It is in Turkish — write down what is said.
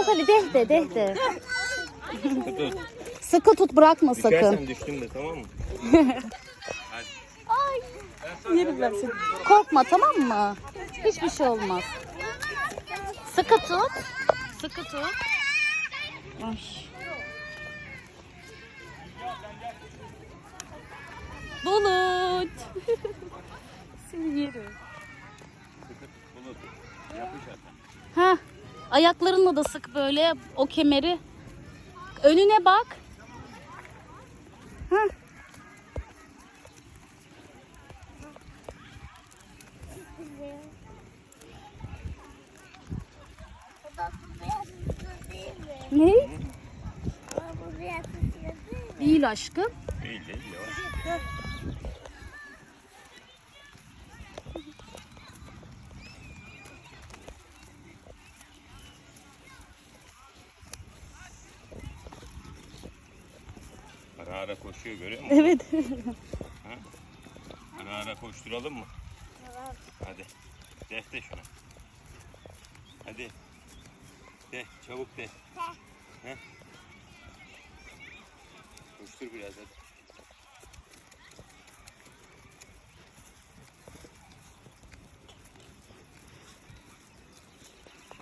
Oğuz Ali deh de deh de. Sıkı tut bırakma sakın. Düşersen düştüm de tamam mı? Yerim ben seni. Korkma tamam mı? Hiçbir şey olmaz. Sıkı tut. Sıkı tut. Ay. Bulut. seni yerim. Bulut. Yapış at. Ha, ayaklarınla da sık böyle o kemeri. Önüne bak. Mi? Ne? Değil aşkım. Değil değil yavaş. Ara ara koşuyor görüyor musun? Evet. Ara ara koşturalım mı? Hadi. Def de şuna. Hadi. De çabuk de. Heh. Koştur biraz hadi.